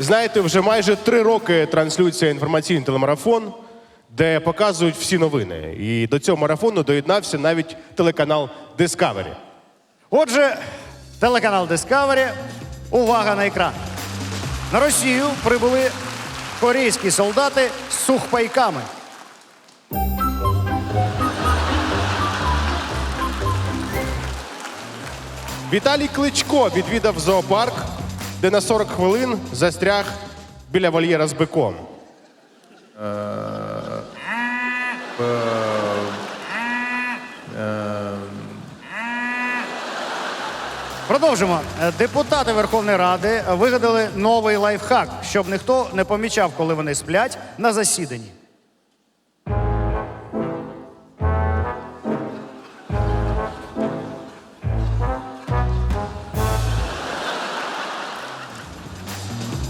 Знаєте, вже майже три роки транслюється інформаційний телемарафон, де показують всі новини. І до цього марафону доєднався навіть телеканал Discovery. Отже, телеканал Discovery. Увага на екран. На Росію прибули корейські солдати з сухпайками. Віталій Кличко відвідав зоопарк, де на 40 хвилин застряг біля вольєра з биком. Продовжимо. Депутати Верховної Ради вигадали новий лайфхак, щоб ніхто не помічав, коли вони сплять на засіданні.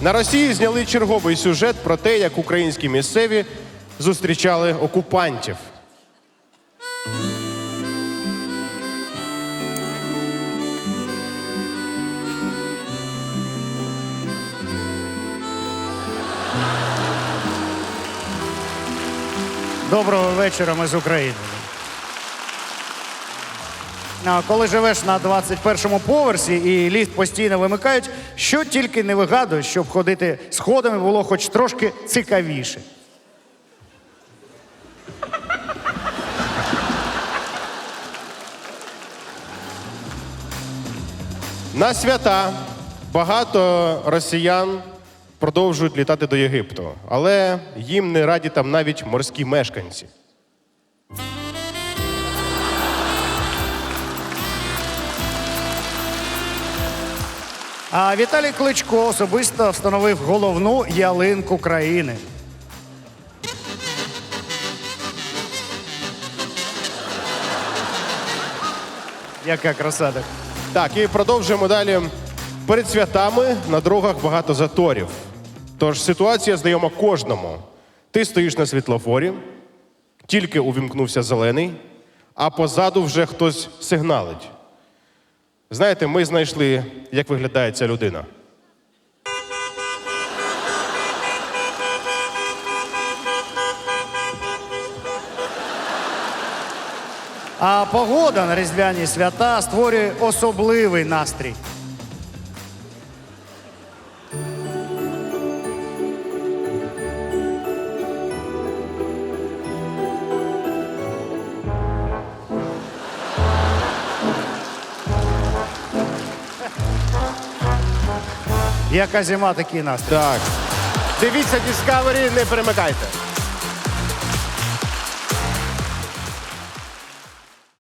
На Росії зняли черговий сюжет про те, як українські місцеві зустрічали окупантів. Доброго вечора, ми з України. Коли живеш на 21-му поверсі і ліфт постійно вимикають, що тільки не вигадуєш, щоб ходити сходами було хоч трошки цікавіше. На свята багато росіян продовжують літати до Єгипту, але їм не раді там навіть морські мешканці. А Віталій Кличко особисто встановив головну ялинку країни. Яка краса так. Так, і продовжуємо далі. Перед святами на дорогах багато заторів. Тож ситуація знайома кожному. Ти стоїш на світлофорі, тільки увімкнувся зелений, а позаду вже хтось сигналить. Знаєте, ми знайшли, як виглядає ця людина. А погода на різдвяні свята створює особливий настрій. Яка зима, такий настрій. Так. Дивіться Discovery, не перемикайте.